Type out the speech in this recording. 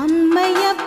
அம்மையப்ப